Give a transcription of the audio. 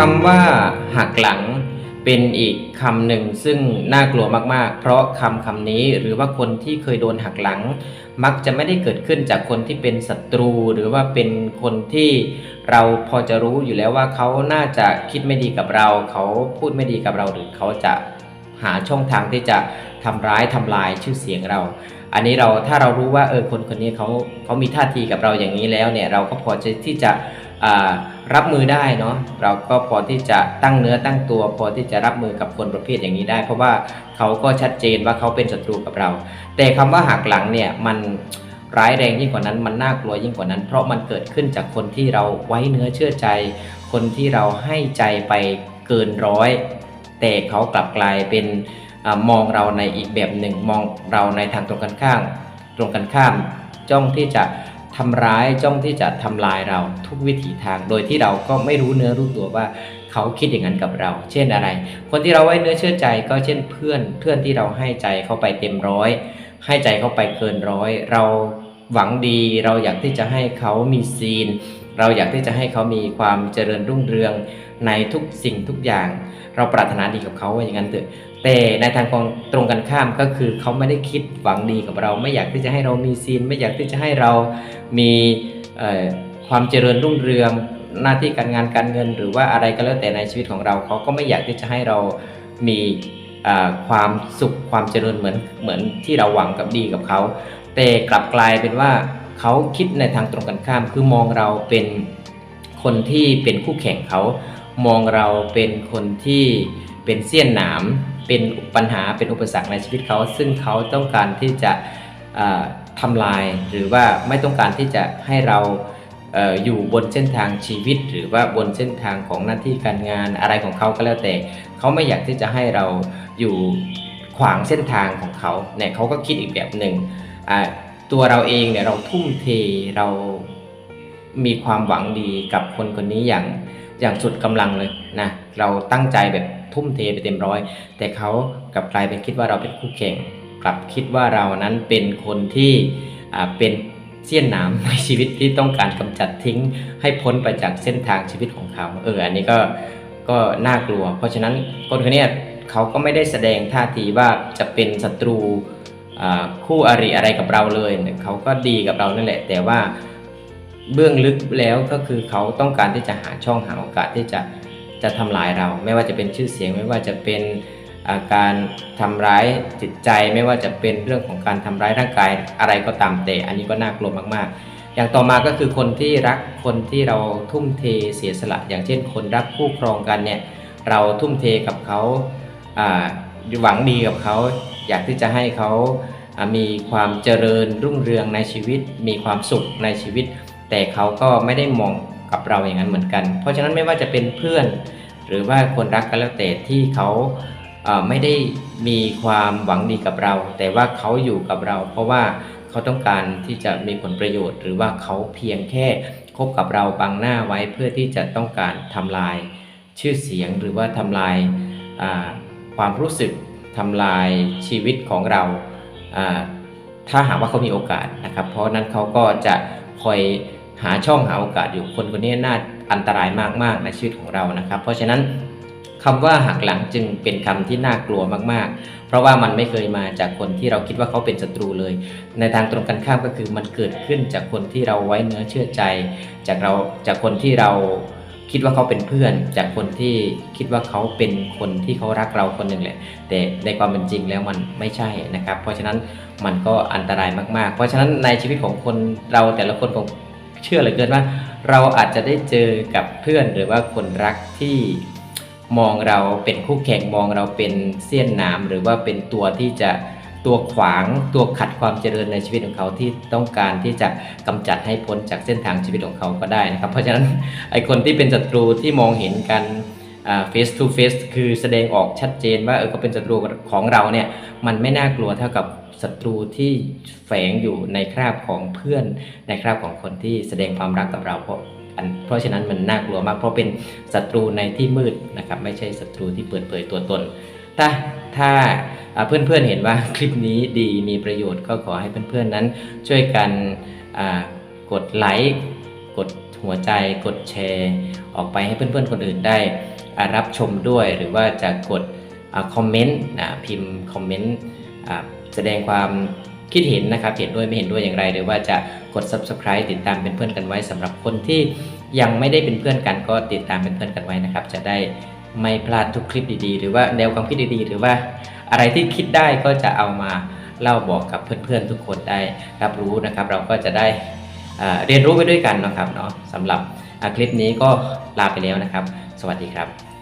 คำว่าหักหลังเป็นอีกคำหนึ่งซึ่งน่ากลัวมากๆ เพราะคำคำนี้หรือว่าคนที่เคยโดนหักหลัง มักจะไม่ได้เกิดขึ้นจากคนที่เป็นศัตรู หรือว่าเป็นคนที่เราพอจะรู้อยู่แล้วว่าเขาน่าจะคิดไม่ดีกับเรา เขาพูดไม่ดีกับเราหรือเขาจะหาช่องทางที่จะทำร้ายทำลายชื่อเสียงเรา อันนี้เราถ้าเรารู้ว่าเออคนคนนี้เขาเขามีท่าทีกับเราอย่างนี้แล้วเนี่ยเราก็พอจะที่จะ รับมือได้เนาะเราก็พอที่จะตั้งเนื้อตั้งตัว พอที่จะรับมือกับคนประเภทอย่างนี้ได้ เพราะว่าเขาก็ชัดเจนว่าเขาเป็นศัตรูกับเรา แต่คำว่าหักหลังเนี่ยมันร้ายแรงยิ่งกว่านั้นมันน่ากลัวยิ่งกว่านั้น เพราะมันเกิดขึ้นจากคนที่เราไว้เนื้อเชื่อใจ คนที่เราให้ใจไปเกินร้อย แต่เขากลับกลายเป็นอมองเราในอีกแบบหนึ่ง มองเราในทางตรงกันข้าม ตรงกันข้าม จ้องที่จะ ทำร้ายจ้องที่จะทำลายเราทุกวิถีทาง โดยที่เราก็ไม่รู้เนื้อรู้ตัวว่าเขาคิดอย่างนั้นกับเรา เช่นอะไร คนที่เราไว้เนื้อเชื่อใจก็เช่นเพื่อนเพื่อนที่เราให้ใจเขาไปเต็มร้อยให้ใจเขาไปเกินร้อย เราหวังดี เราอยากที่จะให้เขามีซีน เราอยากที่จะให้เขามีความเจริญรุ่งเรืองในทุกสิ่งทุกอย่าง เราปรารถนาดีกับเขาว่าอย่างนั้นเถอะ แต่ในทางตรงกันข้ามก็คือเขาไม่ได้คิดหวังดีกับเรา ไม่อยากที่จะให้เรามีซีน ไม่อยากที่จะให้เรามีความเจริญรุ่งเรืองหน้าที่การงานการเงิน หรือว่าอะไรก็แล้วแต่ในชีวิตของเราเขาก็ไม่อยากที่จะให้เรามีความสุขความเจริญเหมือนเหมือนที่เราหวังกับดีกับเขา แต่กลับกลายเป็นว่าเขาคิดในทางตรงกันข้าม คือมองเราเป็นคนที่เป็นคู่แข่งเขา มองเราเป็นคนที่ เป็นเสี้ยนหนาม เป็นปัญหาเป็นอุปสรรคในชีวิตเขา ซึ่งเขาต้องการที่จะเอ่อทำลายหรือว่าไม่ต้องการที่จะให้เราอยู่บนเส้นทางชีวิต หรือว่าบนเส้นทางของหน้าที่การงานอะไรของเขาก็แล้วแต่ เขาไม่อยากที่จะให้เราอยู่ขวางเส้นทางของเขาเนี่ยเขาก็คิดอีกแบบหนึ่งตัวเราเองเนี่ยเราทุ่มเทเรามีความหวังดีกับคนคนนี้อย่าง อย่างสุดกำลังเลยนะเราตั้งใจแบบทุ่มเทไปเต็มร้อย แต่เขากลับกลายเป็นคิดว่าเราเป็นคู่แข่ง กลับคิดว่าเรานั้นเป็นคนที่เป็นเสี้ยนหนามในชีวิตที่ต้องการกำจัดทิ้ง ให้พ้นไปจากเส้นทางชีวิตของเขา เอออันนี้ก็ก็น่ากลัว เพราะฉะนั้นคนคนนี้เขาก็ไม่ได้แสดงท่าทีว่าจะเป็นศัตรูคู่อริอะไรกับเราเลย เขาก็ดีกับเรานั่นแหละ แต่ว่า เบื้องลึกแล้วก็คือเขาต้องการที่จะหาช่องหาโอกาสที่จะจะทำลายเรา ไม่ว่าจะเป็นชื่อเสียงไม่ว่าจะเป็นอาการทำร้ายจิตใจไม่ว่าจะเป็นเรื่องของการทำร้ายร่างกายอะไรก็ตามแต่อันนี้ก็น่ากลัวมากๆ อย่างต่อมาก็คือคนที่รักคนที่เราทุ่มเทเสียสละ อย่างเช่น คนรักคู่ครองกันเนี่ยเราทุ่มเทกับเขาหวังดีกับเขาอยากที่จะให้เขามีความเจริญรุ่งเรืองในชีวิต มีความสุขในชีวิต แต่เขาก็ไม่ได้มองกับเราอย่างนั้นเหมือนกัน เพราะฉะนั้นไม่ว่าจะเป็นเพื่อน หรือว่าคนรักก็แล้วแต่ที่เขาไม่ได้มีความหวังดีกับเรา แต่ว่าเขาอยู่กับเรา เพราะว่าเขาต้องการที่จะมีผลประโยชน์ หรือว่าเขาเพียงแค่คบกับเราบังหน้าไว้เพื่อที่จะต้องการทำลายชื่อเสียงหรือว่าทำลายความรู้สึกทำลายชีวิตของเรา ถ้าหากว่าเขามีโอกาสนะครับ เพราะนั้นเขาก็จะ คอยหาช่องหาโอกาสอยู่คนคนนี้น่าอันตรายมากๆในชีวิตของเรานะครับ เพราะฉะนั้นคำว่าหักหลังจึงเป็นคำที่น่ากลัวมากๆ เพราะว่ามันไม่เคยมาจากคนที่เราคิดว่าเขาเป็นศัตรูเลย ในทางตรงกันข้ามก็คือมันเกิดขึ้นจากคนที่เราไว้เนื้อเชื่อใจ จากเราจากคนที่เรา คิดว่าเขาเป็นเพื่อน จากคนที่คิดว่าเขาเป็นคนที่เขารักเราคนหนึ่งแหละ แต่ในความเป็นจริงแล้วมันไม่ใช่นะครับ เพราะฉะนั้นมันก็อันตรายมาก ๆ เพราะฉะนั้นในชีวิตของคนเราแต่ละคนผมเชื่อเหลือเกินว่า เราอาจจะได้เจอกับเพื่อนหรือว่าคนรักที่มองเราเป็นคู่แข่งมองเราเป็นเสี้ยนนามหรือว่าเป็นตัวที่จะ ตัวขวางตัวขัดความเจริญในชีวิตของเขาที่ต้องการที่จะกำจัดให้พ้นจากเส้นทางชีวิตของเขาก็ได้นะครับ เพราะฉะนั้นไอคนที่เป็นศัตรูที่มองเห็นกันเฟสทูเฟสคือแสดงออกชัดเจนว่าเออเขาเป็นศัตรูของเราเนี่ยมันไม่น่ากลัวเท่ากับศัตรูที่แฝงอยู่ในคราบของเพื่อน ในคราบของคนที่แสดงความรักกับเราเพราะเพราะฉะนั้นมันน่ากลัวมากเพราะเป็นศัตรูในที่มืดนะครับไม่ใช่ศัตรูที่เปิดเผยตัวตน ถ้าถ้า เพื่อนๆเห็นว่าคลิปนี้ดีมีประโยชน์ก็ขอให้เพื่อนๆนั้นช่วยกันกดไลค์กดหัวใจกดแชร์ ออกไปให้เพื่อนๆคนอื่นได้อ่ารับชมด้วยหรือว่าจะกดคอมเมนต์นะพิมพ์คอมเมนต์แสดงความคิดเห็นนะครับเห็นด้วยไม่เห็นด้วยอย่างไร หรือว่าจะกด subscribe ติดตามเป็นเพื่อนกันไว้สำหรับคนที่ยังไม่ได้เป็นเพื่อนกันก็ติดตามเป็นเพื่อนกันไว้นะครับ จะได้ ไม่พลาดทุกคลิปดีๆ หรือว่าแนวความคิดดีๆ หรือว่าอะไรที่คิดได้ก็จะเอามาเล่าบอกกับเพื่อนๆทุกคนได้รับรู้นะครับ เราก็จะได้เรียนรู้ไปด้วยกันนะครับเนาะสำหรับคลิปนี้ก็ลาไปแล้วนะครับ สวัสดีครับ